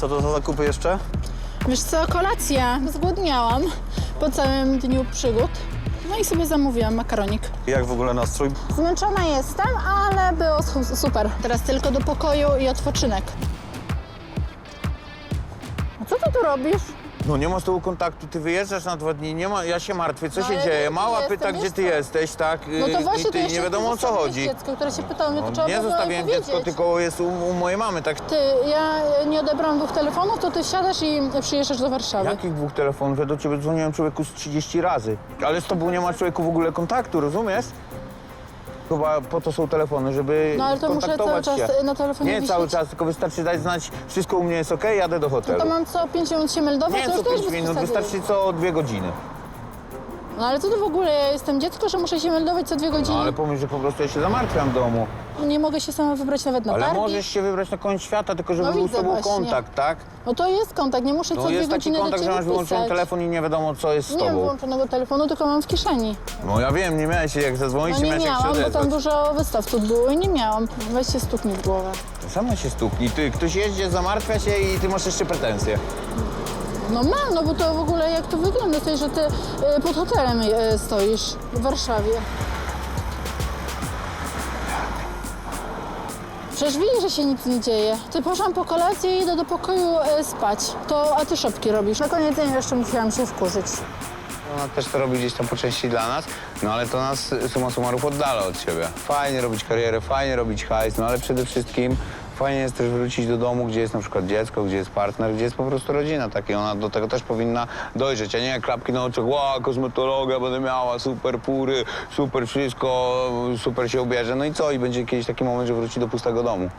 Co to za zakupy jeszcze? Wiesz co, kolacja. Zgłodniałam po całym dniu przygód. No i sobie zamówiłam makaronik. Jak w ogóle nastrój? Zmęczona jestem, ale było su- super. Teraz tylko do pokoju i odpoczynek. A co ty tu robisz? No nie ma z tobą kontaktu, ty wyjeżdżasz na dwa dni, nie ma, ja się martwię, co No, się ale dzieje? Mała jestem, pyta, gdzie ty jesteś, tak? No to Y, właśnie I to ty jeszcze nie wiadomo o co zostawiłeś chodzi. dziecko, które się pytało mnie, to No, trzeba nie było zostawiłem powiedzieć. dziecko, tylko jest u, u mojej mamy, tak? Ty, ja nie odebrałam dwóch telefonów, to ty siadasz i przyjeżdżasz do Warszawy. Jakich dwóch telefonów? Ja do ciebie dzwoniłem człowieku z 30 razy. Ale z tobą nie ma człowieku w ogóle kontaktu, rozumiesz? Chyba po to są telefony, żeby No ale to muszę cały kontaktować czas się. na telefonie Nie wisieć. cały czas, tylko wystarczy dać znać, wszystko u mnie jest ok, jadę do hotelu. To mam co 5 minut się meldować, Nie to co już też 5 bez minut, wystarczy co dwie godziny. No ale co to w ogóle, ja jestem dziecko, że muszę się meldować co dwie godziny? No ale pomyśl, że po prostu ja się zamartwiam w domu. Nie mogę się sama wybrać nawet na Ale możesz się wybrać na koniec świata, tylko żeby No był z widzę tobą właśnie. kontakt, tak? No to jest kontakt, nie muszę co No dwie jest taki godziny kontakt, do że ciebie masz wyłączony pisać. telefon i nie wiadomo, co jest z Nie mam tobą. wyłączonego telefonu, tylko mam w kieszeni. No ja wiem, nie miałeś się jak zadzwonić, No nie miałeś jak się miałam, bo tam odezwać. dużo wystaw tu było i nie miałam. Weź się stuknij w głowę. Sama się stuknij, ty, ktoś jeździ, zamartwia się i ty masz jeszcze pretensje. No mam, no bo to w ogóle jak to wygląda, to jest, że ty y, pod hotelem y, stoisz w Warszawie. Przecież widzisz, że się nic nie dzieje. Ty poszłam po kolację i idę do pokoju y, spać. To, a ty szopki robisz. Na koniec dnia jeszcze musiałam się wkurzyć. Ona też to robi gdzieś tam po części dla nas, no ale to nas y, summa summarów oddala od siebie. Fajnie robić karierę, fajnie robić hajs, no ale przede wszystkim fajnie jest też wrócić do domu, gdzie jest na przykład dziecko, gdzie jest partner, gdzie jest po prostu rodzina tak i ona do tego też powinna dojrzeć, a nie jak klapki na oczach, ła, kosmetologa będę miała, super pury, super wszystko, super się ubierze, no i co? I będzie kiedyś taki moment, że wróci do pustego domu.